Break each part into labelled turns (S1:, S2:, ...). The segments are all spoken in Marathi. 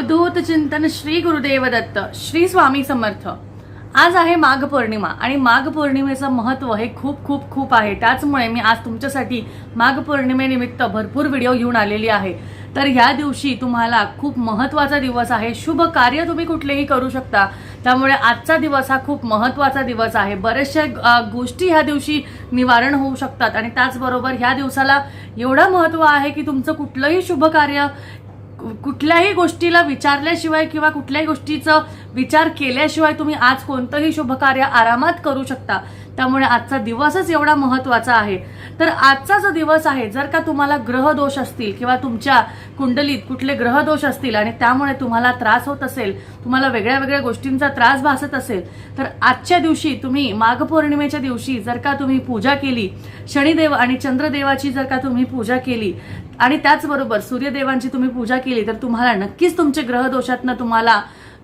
S1: अवधूत चिंतन श्री गुरुदेव दत्त श्री स्वामी समर्थ. आज आहे माघ पौर्णिमा आणि माघ पौर्णिमेचं महत्त्व हे खूप खूप खूप आहे. त्याचमुळे मी आज तुमच्यासाठी माघ पौर्णिमेनिमित्त भरपूर व्हिडिओ घेऊन आलेली आहे. तर ह्या दिवशी तुम्हाला खूप महत्त्वाचा दिवस आहे. शुभ कार्य तुम्ही कुठलेही करू शकता. त्यामुळे आजचा दिवस हा खूप महत्त्वाचा दिवस आहे. बऱ्याचशा गोष्टी ह्या दिवशी निवारण होऊ शकतात आणि त्याचबरोबर ह्या दिवसाला एवढं महत्त्व आहे की तुमचं कुठलंही शुभ कार्य कुठल्याही गोष्टीला विचारल्याशिवाय किंवा कुठल्याही गोष्टीचा विचार केल्याशिवाय तुम्ही आज कोणतंही शुभकार्य आरामात करू शकता. त्यामुळे आजचा दिवसच एवढा महत्त्वाचा आहे. तर आजचा जो दिवस आहे जर का तुम्हाला ग्रह दोष असतील किंवा तुमच्या कुंडलीत कुठले ग्रह दोष असतील आणि त्यामुळे तुम्हाला त्रास होत असेल तुम्हाला वेगळ्या वेगळ्या गोष्टींचा त्रास भासत असेल तर आजच्या दिवशी तुम्ही माघ पौर्णिमेच्या दिवशी जर का तुम्ही पूजा केली शनिदेव आणि चंद्रदेवाची जर का तुम्ही पूजा केली आणि त्याचबरोबर सूर्यदेवांची तुम्ही पूजा केली तर तुम्हाला नक्कीच तुमचे ग्रहदोषातनं तुम्हाला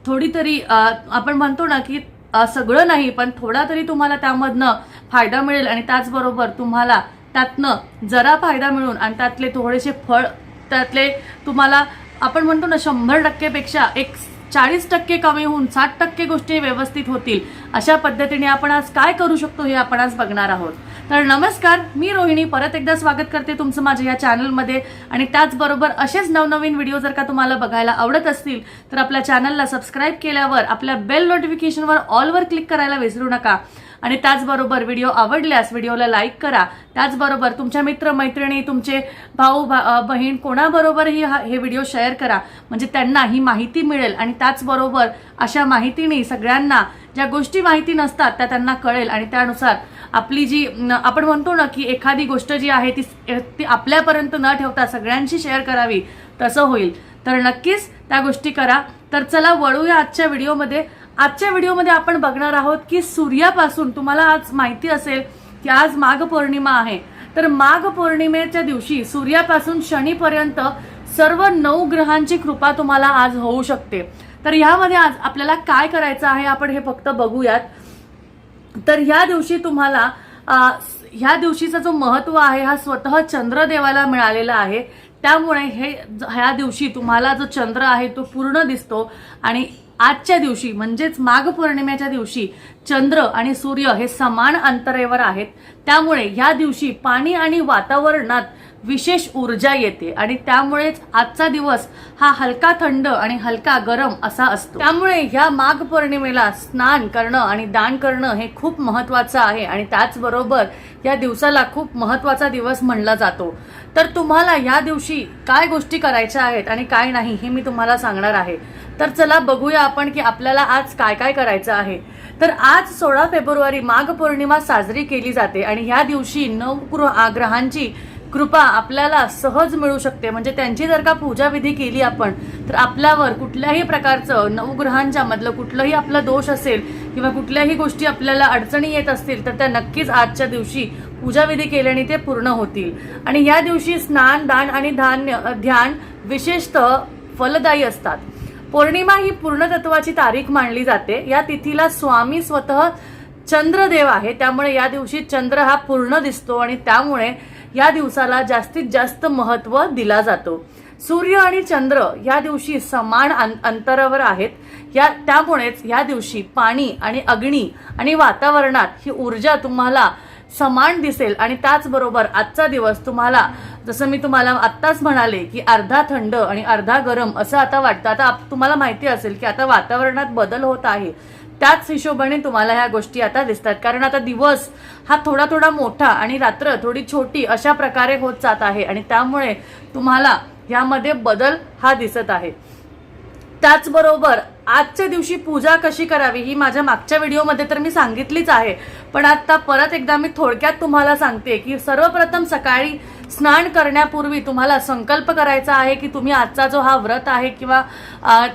S1: थोडी तरी आपण म्हणतो ना की सगळं नाही पण थोडा तरी तुम्हाला त्यामधनं फायदा मिळेल आणि त्याचबरोबर तुम्हाला त्यातनं जरा फायदा मिळून आणि त्यातले थोडेसे फळ त्यातले तुम्हाला आपण म्हणतो ना शंभर टक्केपेक्षा एक चाळीस टक्के कमी होऊन साठ टक्के गोष्टी व्यवस्थित होतील. अशा पद्धतीने आपण आज काय करू शकतो हे आपण आज बघणार आहोत. तर नमस्कार मी रोहिणी. परत एकदा स्वागत करते तुमचं माझ्या या चॅनलमध्ये. आणि त्याचबरोबर असेच नवनवीन व्हिडिओ जर का तुम्हाला बघायला आवडत असतील तर आपल्या चॅनलला सबस्क्राईब केल्यावर आपल्या बेल नोटिफिकेशनवर ऑलवर क्लिक करायला विसरू नका. आणि त्याचबरोबर व्हिडिओ आवडल्यास व्हिडिओला लाईक करा. त्याचबरोबर तुमच्या मित्रमैत्रिणी तुमचे भाऊ भा- बहीण कोणाबरोबरही हा- हे व्हिडिओ शेअर करा. म्हणजे त्यांना ही माहिती मिळेल आणि त्याचबरोबर अशा माहितीने सगळ्यांना ज्या गोष्टी माहिती नसतात त्या त्यांना कळेल. आणि त्यानुसार आपली जी आपण म्हणतो ना की एखादी गोष्ट जी आहे ती ती आपल्यापर्यंत न ठेवता सगळ्यांशी शेअर करावी तसं होईल. तर नक्कीच त्या गोष्टी करा. तर चला वळूया आजच्या व्हिडिओमध्ये. आजच्या व्हिडिओमध्ये आपण बघणार आहोत की सूर्यापासून तुम्हाला आज माहिती असेल की आज माघ पौर्णिमा आहे. तर माघ पौर्णिमेच्या दिवशी सूर्यापासून शनीपर्यंत सर्व नऊ ग्रहांची कृपा तुम्हाला आज होऊ शकते. तर ह्यामध्ये आज आपल्याला काय करायचं आहे आपण हे फक्त बघूयात. तर ह्या दिवशी तुम्हाला ह्या दिवशीचा जो महत्त्व आहे हा स्वतः चंद्रदेवाला मिळालेला आहे. त्यामुळे हे ह्या दिवशी तुम्हाला जो चंद्र आहे तो पूर्ण दिसतो आणि आजच्या दिवशी म्हणजेच माघ पौर्णिमेच्या दिवशी चंद्र आणि सूर्य हे समान अंतरेवर आहेत. त्यामुळे ह्या दिवशी पाणी आणि वातावरणात विशेष ऊर्जा येते आणि त्यामुळेच आजचा दिवस हा हलका थंड आणि हलका गरम असा असतो. त्यामुळे ह्या माघ पौर्णिमेला स्नान करणं आणि दान करणं हे खूप महत्वाचं आहे आणि त्याचबरोबर या दिवसाला खूप महत्त्वाचा दिवस म्हणला जातो. तर तुम्हाला ह्या दिवशी काय गोष्टी करायच्या आहेत आणि काय नाही हे मी तुम्हाला सांगणार आहे. तर चला बघूया आपण की आपल्याला आज काय काय करायचं आहे. तर आज सोळा फेब्रुवारी माघ पौर्णिमा साजरी केली जाते आणि ह्या दिवशी नवगृह आग्रहांची ग्रहांची कृपा आपल्याला सहज मिळू शकते. म्हणजे त्यांची जर का पूजा विधी केली आपण तर आपल्यावर कुठल्याही प्रकारचं नवग्रहांच्या मधलं कुठलंही आपला दोष असेल किंवा कुठल्याही गोष्टी आपल्याला अडचणी येत असतील तर त्या नक्कीच आजच्या दिवशी पूजाविधी केल्याने ते पूर्ण होतील. आणि या दिवशी स्नान दान आणि धान्य ध्यान विशेषतः फलदायी असतात. पौर्णिमा ही पूर्णतत्वाची तारीख मानली जाते. या तिथीला स्वामी स्वतः चंद्रदेव आहे. त्यामुळे या दिवशी चंद्र हा पूर्ण दिसतो आणि त्यामुळे या दिवसाला जास्तीत जास्त महत्त्व दिला जातो. सूर्य आणि चंद्र या दिवशी समान अंतरावर आहेत. या त्यामुळेच या दिवशी पाणी आणि अग्नी आणि वातावरणात ही ऊर्जा तुम्हाला समान दिसेल आणि त्याचबरोबर आजचा दिवस तुम्हाला जसं मी तुम्हाला आत्ताच म्हणाले की अर्धा थंड आणि अर्धा गरम असं आता वाटतं. आता तुम्हाला माहिती असेल की आता वातावरणात बदल होत आहे. त्याच हिशोबाने तुम्हाला ह्या गोष्टी आता दिसतात. कारण आता दिवस हा थोडा थोडा मोठा आणि रात्र थोडी छोटी अशा प्रकारे होत जात आहे आणि त्यामुळे तुम्हाला ह्यामध्ये बदल हा दिसत आहे. त्याचबरोबर आजच्या दिवशी पूजा कशी करावी ही माझ्या मागच्या व्हिडिओमध्ये तर मी सांगितलीच आहे. पण आता परत एकदा मी थोडक्यात तुम्हाला सांगते की सर्वप्रथम सकाळी स्नान करण्यापूर्वी तुम्हाला संकल्प करायचा आहे की तुम्ही आजचा जो हा व्रत आहे किंवा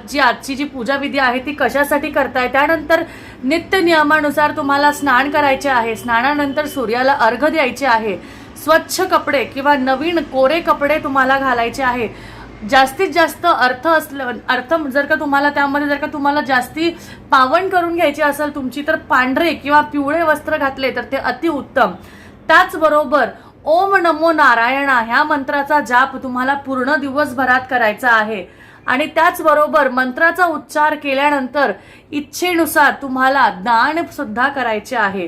S1: जी आजची जी पूजाविधी आहे ती कशासाठी करताय? त्यानंतर नित्य नियमानुसार तुम्हाला स्नान करायचे आहे. स्नानानंतर सूर्याला अर्घ द्यायचे आहे. स्वच्छ कपडे किंवा नवीन कोरे कपडे तुम्हाला घालायचे आहे. जास्तीत जास्त अर्थ असलं अर्थ जर का तुम्हाला त्यामध्ये जर का तुम्हाला जास्ती पावन करून घ्यायची असेल तुमची तर पांढरे किंवा पिवळे वस्त्र घातले तर ते अतिउत्तम. त्याचबरोबर ओम नमो नारायणा ह्या मंत्राचा जाप तुम्हाला पूर्ण दिवसभरात करायचा आहे. आणि त्याचबरोबर मंत्राचा उच्चार केल्यानंतर इच्छेनुसार तुम्हाला दान सुद्धा करायचे आहे.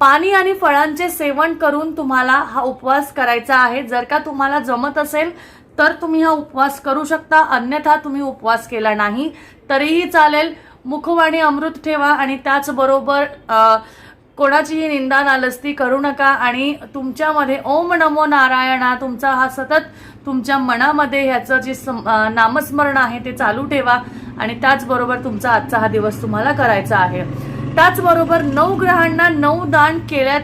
S1: पाणी आणि फळांचे सेवन करून तुम्हाला हा उपवास करायचा आहे. जर का तुम्हाला जमत असेल तर तुम्ही हा उपवास करू शकता. अन्यथा तुम्ही उपवास केला नाही तरीही चालेल. मुखवाणी अमृत ठेवा आणि त्याचबरोबर कोणाचीही निंदा नालस्ती करू नका आणि तुमच्यामध्ये ओम नमो नारायणा तुमचा हा सतत तुमच्या मनामध्ये ह्याचं जे सम- नामस्मरण आहे ते चालू ठेवा आणि त्याचबरोबर तुमचा आजचा हा दिवस तुम्हाला करायचा आहे. त्याचबरोबर नऊ ग्रहांना नऊ दान केल्या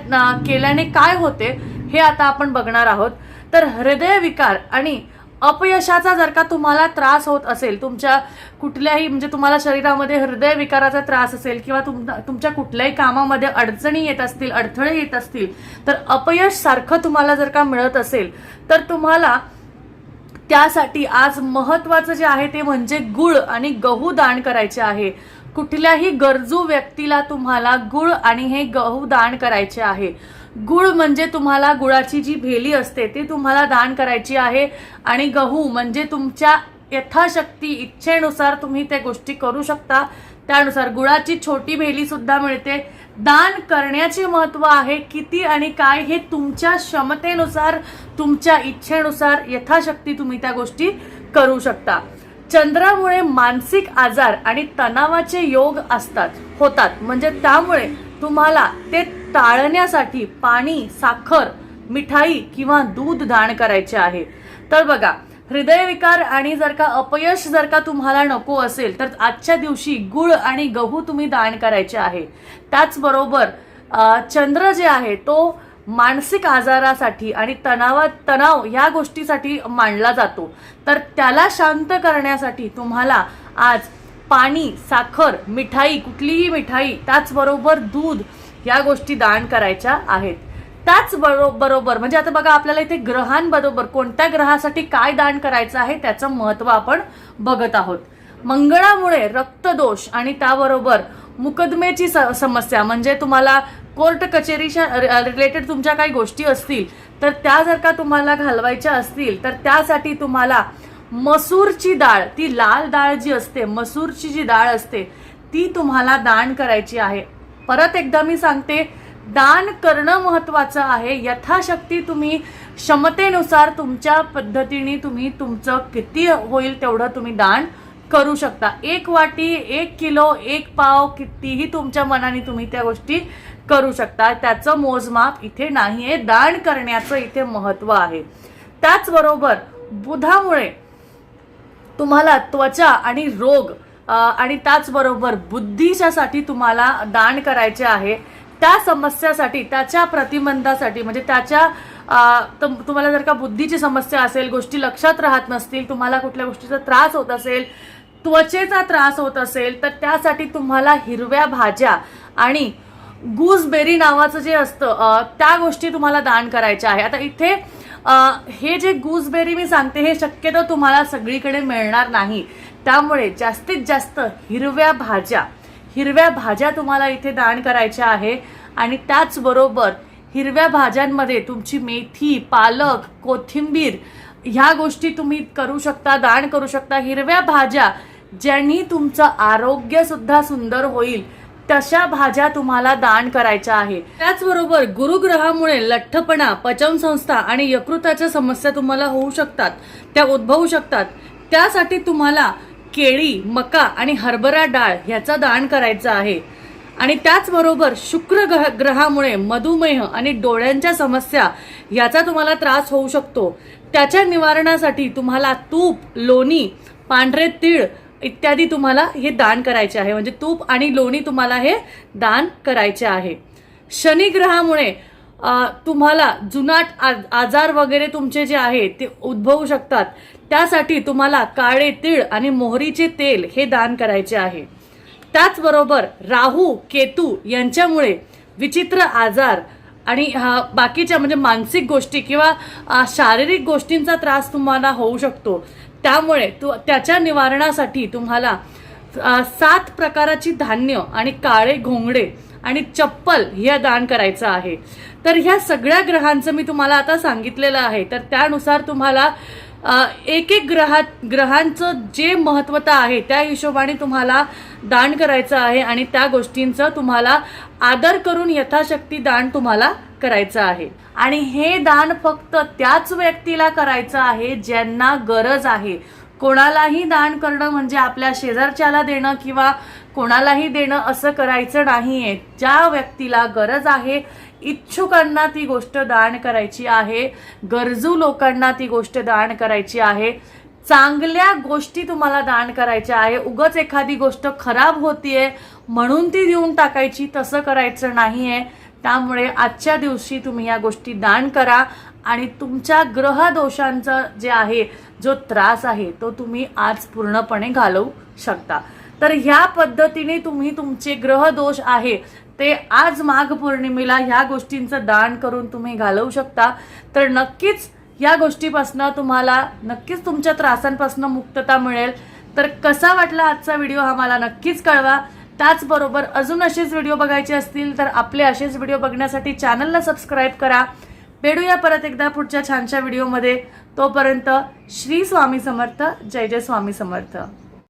S1: केल्याने काय होते हे आता आपण बघणार आहोत. तर हृदय विकार आणि अपयशाचा जर का तुम्हाला त्रास होत असेल तुमच्या कुठल्याही म्हणजे तुम्हाला शरीरामध्ये हृदय विकाराचा त्रास असेल किंवा तुम तुमच्या कुठल्याही कामामध्ये अडचणी येत असतील अडथळे येत असतील तर अपयश सारखं तुम्हाला जर का मिळत असेल तर तुम्हाला त्यासाठी आज महत्त्वाचं जे आहे ते म्हणजे गुळ आणि गहू दान करायचे आहे. कुठल्याही गरजू व्यक्तीला तुम्हाला गुळ आणि हे गहू दान करायचे आहे. गुळ म्हणजे तुम्हाला गुळाची जी भेली असते ती तुम्हाला दान करायची आहे आणि गहू म्हणजे तुमच्या यथाशक्ती इच्छेनुसार तुम्ही त्या गोष्टी करू शकता. त्यानुसार गुळाची छोटी भेली सुद्धा मिळते. दान करण्याचे महत्त्व आहे किती आणि काय हे तुमच्या क्षमतेनुसार तुमच्या इच्छेनुसार यथाशक्ती तुम्ही त्या गोष्टी करू शकता. चंद्रामुळे मानसिक आजार आणि तणावाचे योग असतात होतात. म्हणजे त्यामुळे तुम्हाला ते टाळण्यासाठी पाणी साखर मिठाई किंवा दूध दान करायचे आहे. तर बघा हृदयविकार आणि जर का अपयश जर का तुम्हाला नको असेल तर आजच्या दिवशी गुळ आणि गहू तुम्ही दान करायचे आहे. त्याचबरोबर चंद्र जे आहे तो मानसिक आजारासाठी आणि तणावात तणाव ह्या गोष्टीसाठी मांडला जातो. तर त्याला शांत करण्यासाठी तुम्हाला आज पाणी साखर मिठाई कुठलीही मिठाई त्याचबरोबर दूध या गोष्टी दान करायच्या आहेत. त्याच बरो- बरोबर म्हणजे आता बघा आपल्याला इथे ग्रहांबरोबर कोणत्या ग्रहासाठी काय दान करायचं आहे त्याचं महत्त्व आपण बघत आहोत. मंगळामुळे रक्तदोष आणि त्याबरोबर मुकदमेची स- समस्या म्हणजे तुम्हाला कोर्ट कचेरीच्या रिलेटेड तुमच्या काही गोष्टी असतील तर त्या जर का तुम्हाला घालवायच्या असतील तर त्यासाठी तुम्हाला मसूरची डाळ ती लाल डाळ जी असते मसूरची जी डाळ असते ती तुम्हाला दान करायची आहे. परत एकदा मी सांगते दान करणं महत्त्वाचं आहे. यथाशक्ती तुम्ही क्षमतेनुसार तुमच्या पद्धतीने तुम्ही तुमचं किती होईल तेवढं तुम्ही दान करू शकता. एक वाटी एक किलो एक पाव कितीही तुमच्या मनाने तुम्ही त्या गोष्टी करू शकता. त्याचं मोजमाप इथे नाही आहे. दान करण्याचं इथे महत्त्व आहे. त्याचबरोबर बुधामुळे तुम्हाला त्वचा आणि रोग आणि त्याचबरोबर बुद्धीच्यासाठी तुम्हाला दान करायचे आहे. त्या समस्यासाठी त्याच्या प्रतिबंधासाठी म्हणजे त्याच्या तुम- तुम्हाला जर का बुद्धीची समस्या असेल गोष्टी लक्षात राहत नसतील तुम्हाला कुठल्या गोष्टीचा त्रास होत असेल त्वचेचा त्रास होत असेल तर त्यासाठी तुम्हाला हिरव्या भाज्या आणि गूजबेरी नावाचं जे असतं त्या गोष्टी तुम्हाला दान करायच्या आहे. आता इथे हे जे गूजबेरी मी सांगते हे शक्यतो तुम्हाला सगळीकडे मिळणार नाही. त्यामुळे जास्तीत जास्त हिरव्या भाज्या हिरव्या भाज्या तुम्हाला इथे दान करायच्या आहे. आणि त्याचबरोबर हिरव्या भाज्यांमध्ये तुमची मेथी पालक कोथिंबीर ह्या गोष्टी तुम्ही करू शकता दान करू शकता. हिरव्या भाज्या ज्यांनी तुमचं आरोग्य सुद्धा सुंदर होईल तशा भाज्या तुम्हाला दान करायच्या आहे. त्याचबरोबर गुरुग्रहामुळे लठ्ठपणा पचनसंस्था आणि यकृताच्या समस्या तुम्हाला होऊ शकतात त्या उद्भवू शकतात. त्यासाठी तुम्हाला केळी मका आणि हरभरा डाळ ह्याचा दान करायचा आहे. आणि त्याचबरोबर शुक्र ग्रह ग्रहामुळे मधुमेह आणि डोळ्यांच्या समस्या याचा तुम्हाला त्रास होऊ शकतो. त्याच्या निवारणासाठी तुम्हाला तूप लोणी पांढरे तीळ इत्यादी तुम्हाला हे दान करायचे आहे. म्हणजे तूप आणि लोणी तुम्हाला हे दान करायचे आहे. शनिग्रहामुळे तुम्हाला जुनाट आ- आजार वगैरे तुमचे जे आहे ते उद्भवू शकतात. त्यासाठी तुम्हाला काळे तीळ आणि मोहरीचे तेल हे दान करायचे आहे. त्याचबरोबर राहू केतू यांच्यामुळे विचित्र आजार आणि हा बाकीच्या म्हणजे मानसिक गोष्टी किंवा शारीरिक गोष्टींचा त्रास तुम्हाला होऊ शकतो. त्यामुळे तु त्याच्या निवारणासाठी तुम्हाला सात प्रकाराची धान्य आणि काळे घोंगडे आणि चप्पल हे दान करायचं आहे. तर ह्या सगळ्या ग्रहांचं मी तुम्हाला आता सांगितलेलं आहे. तर त्यानुसार तुम्हाला एक एक ग्रहात ग्रहांचं जे महत्त्वता आहे त्या हिशोबाने तुम्हाला दान करायचं आहे आणि त्या गोष्टींचं तुम्हाला आदर करून यथाशक्ती दान तुम्हाला करायचं आहे. आणि हे दान फक्त त्याच व्यक्तीला करायचं आहे ज्यांना गरज आहे. कोणालाही दान करणं म्हणजे आपल्या शेजारच्याला देणं किंवा कोणालाही देणं असं करायचं नाही आहे ज्या व्यक्तीला गरज आहे इच्छुकांना ती गोष्ट दान करायची आहे गरजू लोकांना ती गोष्ट दान करायची आहे. चांगल्या गोष्टी तुम्हाला दान करायच्या आहे. उगच एखादी गोष्ट खराब होतीये म्हणून ती देऊन टाकायची तसं करायचं नाही आहे त्यामुळे आजच्या दिवशी तुम्ही या गोष्टी दान करा आणि तुमच्या ग्रहदोषांचा जे आहे जो त्रास आहे तो तुम्ही आज पूर्णपणे घालवू शकता. तर ह्या पद्धतीने तुम्ही तुमचे ग्रहदोष आहे ते आज माघ पौर्णिमेला ह्या गोष्टींचं दान करून तुम्ही घालवू शकता. तर नक्कीच या गोष्टीपासनं तुम्हाला नक्कीच तुमच्या त्रासांपासून मुक्तता मिळेल. तर कसा वाटला आजचा व्हिडिओ हा मला नक्कीच कळवा. त्याचबरोबर अजून असेच व्हिडिओ बघायचे असतील तर आपले असेच व्हिडिओ बघण्यासाठी चॅनलला सबस्क्राईब करा. भेटूया परत एकदा पुढच्या छानशा व्हिडिओमध्ये. तोपर्यंत श्री स्वामी समर्थ जय जय स्वामी समर्थ.